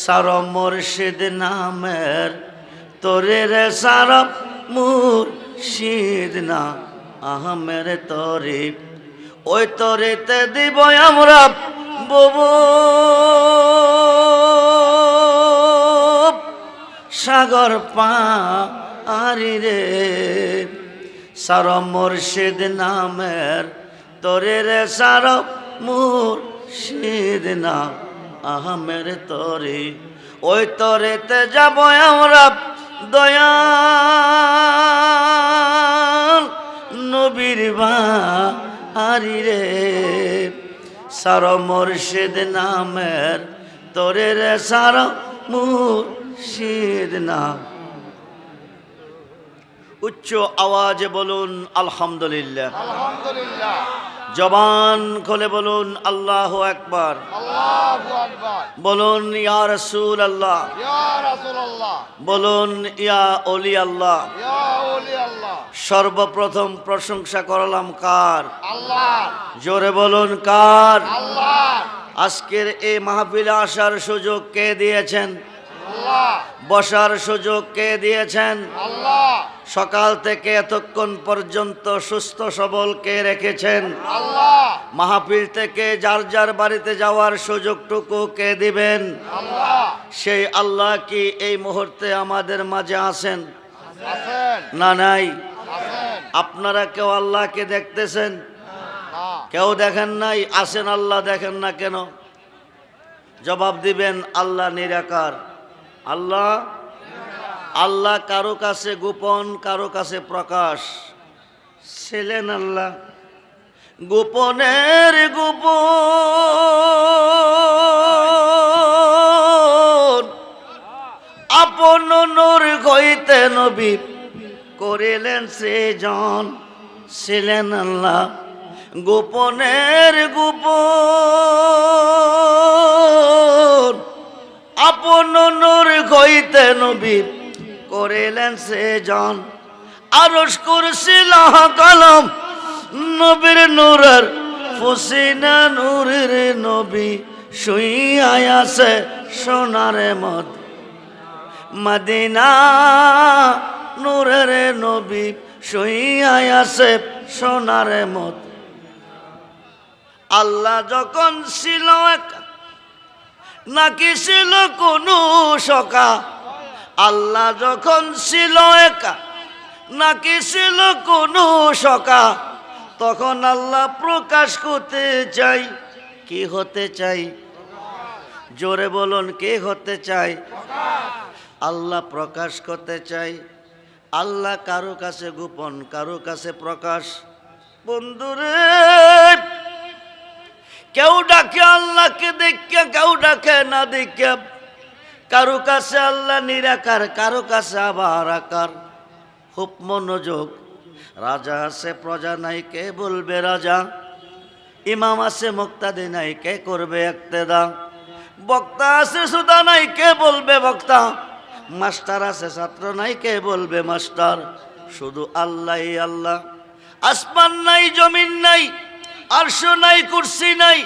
সার মুর্শিদ নামের, তোরে রে সার মুর্শিদ না আহমের তরে ওই তরেতে দিব আমরা ববু। সাগর পারি রে, সার মুর্শিদ নামের, তোরে রে সার মুর্শিদ না। আহমের তরে, ওই তরেতে যাব আমরা দয়াল নবীর বাড়ি রে। সার মুর্শিদ নামের তোরে রে সার মুর্শিদ নাম। উচ্চ আওয়াজে বলুন, আলহামদুলিল্লাহ। আলহামদুলিল্লাহ। জবান খুলে বলুন আল্লাহ একবার বলুন ইয়া রসুল আল্লাহ বলুন ইয়া অলি আল্লাহ সর্বপ্রথম প্রশংসা করলাম কার? জোরে বলুন কার? আজকের এই মাহফিলে আসার সুযোগ কে দিয়েছেন? বসার সুযোগ কে দিয়েছেন? আল্লাহ। সকাল থেকে এতক্ষণ পর্যন্ত সুস্থ সবল কে রেখেছেন? আল্লাহ। মাহফিল থেকে যার যার বাড়িতে যাওয়ার সুযোগটুকু কে দিবেন? আল্লাহ। সেই আল্লাহ কি এই মুহূর্তে আমাদের মাঝে আছেন? না নাই? আপনারা কেউ আল্লাহকে দেখতেছেন? না। কেউ দেখেন নাই? আসেন আল্লাহ দেখেন না কেন? জবাব দিবেন আল্লাহ নিরাকার। আল্লাহ আল্লাহ কারও কাছে গোপন, কারও কাছে প্রকাশ। ছিলেন আল্লাহ? গোপনের গোপন। আপন নূর গইতে নবী করিলেন সৃজন। ছিলেন আল্লাহ? গোপনের গোপন। আপন নূর গইতে নবী করিলেন সৃজন। আরস কুরসিল কলম, নবীর নূরের ফুসিনা নূরের নবী শুইয়াই আছে সোনারে মদ। মদিনা নূরের নবী শুইয়াই আছে সোনারে মদ। আল্লাহ যখন ছিল একা নাকি ছিল কোনো সকা আল্লাহ যখন ছিল একা, নাকি ছিল কোনো সকা তখন আল্লাহ প্রকাশ করতে চাই, কি হতে চাই? জোরে বলুন, কে হতে চাই? আল্লাহ প্রকাশ করতে চাই। আল্লাহ কারও কাছে গোপন, কারও কাছে প্রকাশ। বন্ধুরে কেউ ডাকে আল্লাহকে দেখে, কেউ ডাকে না দেখে। কারও কাছে আল্লাহ নিরাকার, কারও কাছে আবার আকার। খুব মনোযোগ। রাজা আছে, প্রজা নাই, কে বলবে রাজা? ইমাম আছে, মুক্তাদি নাই, কে করবে একতেদা? বক্তা আছে, সুদা নাই, কে বলবে বক্তা? মাস্টার আছে, ছাত্র নাই, কে বলবে মাস্টার? শুধু আল্লাহ আল্লাহ। আসমান নাই, জমিন নাই আরশ নাই, কুরসি নাই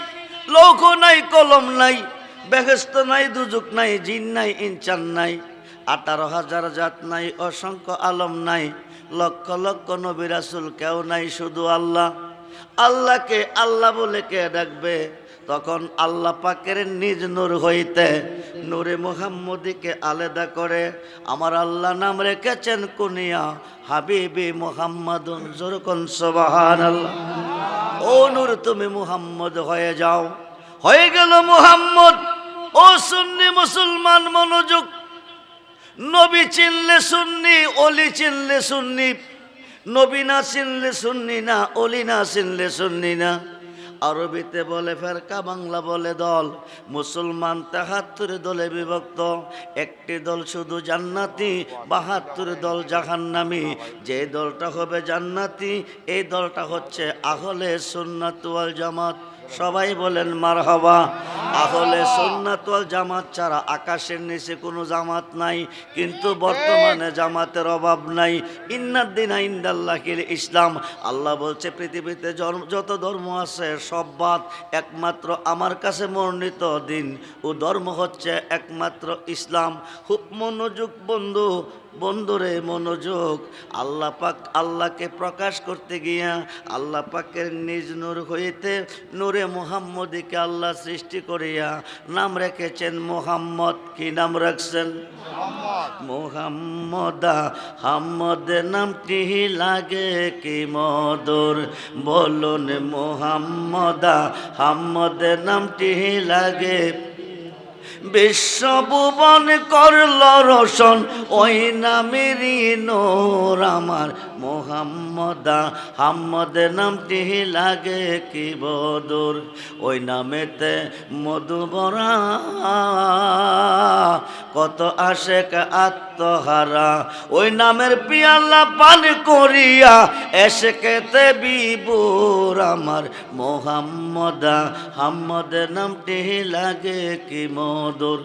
লৌহ নাই, কলম নাই বেহেস্ত নাই দুজুক নাই, জিন নাই, ইনচান নাই, আঠারো হাজার জাত নাই, অসংখ্য আলম নাই, লক্ষ লক্ষ নবী রাসুল কেউ নাই, শুধু আল্লাহ। আল্লাহকে আল্লাহ বলে কে ডাকবে? তখন আল্লাহ পাকের নিজ নূর হইতে নূরে মোহাম্মদীকে আলাদা করে, আমার আল্লাহ নাম রেখেছেন কুনিয়া হাবিবি মুহাম্মাদুন জোরকন সুবহান আল্লাহ ও তুমি মুহাম্মদ হয়ে যাও। হয়ে গেল মুহাম্মদ। ও সুন্নি মুসলমান মনোযোগ। নবী চিনলে সুন্নি, অলি চিনলে সুন্নি। নবী না চিনলে সুন্নি না, অলি না চিনলে সুন্নি না। আরবিতে বলে ফেরকা, বাংলা বলে দল। মুসলমান তেহাত্তর দলে বিভক্ত। একটি দল শুধু জান্নাতি, বাহাত্তর দল জাহান্নামি। যে দলটা হবে জান্নাতি, এই দলটা হচ্ছে আহলে সুন্নাতুয়াল জামাত। সবাই বলেন মার হবা আহলে সুন্নাত ওয়াল জামাত ছাড়া আকাশের নিচে কোনো জামাত নাই কিন্তু বর্তমানে জামাতের অভাব নাই। ইন্নার ইন্নাদ্দিন ইন্দাল্লাহিল ইসলাম। আল্লাহ বলছে পৃথিবীতে যত ধর্ম আছে সব বাদ একমাত্র আমার কাছে মনোনীত দিন। ও ধর্ম হচ্ছে একমাত্র ইসলাম। খুব মনোযোগ বন্ধু বন্ধুরে মনোযোগ, আল্লাহ পাক আল্লাহকে প্রকাশ করতে গিয়া আল্লাহ পাকের নিজ নূর হইতে নূরে মোহাম্মদীকে আল্লাহ সৃষ্টি করিয়া নাম রেখেছেন মোহাম্মদ। কি নাম রাখছেন? মোহাম্মদ, হাম্মদ নামটি লাগে কি মধুর? বলুন মোহাম্মদা, হাম্মদ নামটি লাগে বিশ্বভুবন করল রোশন, ওই নামেরই নোর আমার। মোহাম্মদা হাম্মদ নামটি লাগে কি বদুর, ওই নামেতে মধুবরা। কত আশেক আত্মহারা, ওই নামের পিয়ালা পান করিয়া এসে এসেকেতে বিবুর আমার। মোহাম্মদা হাম্মদ নামটি লাগে কি মধুর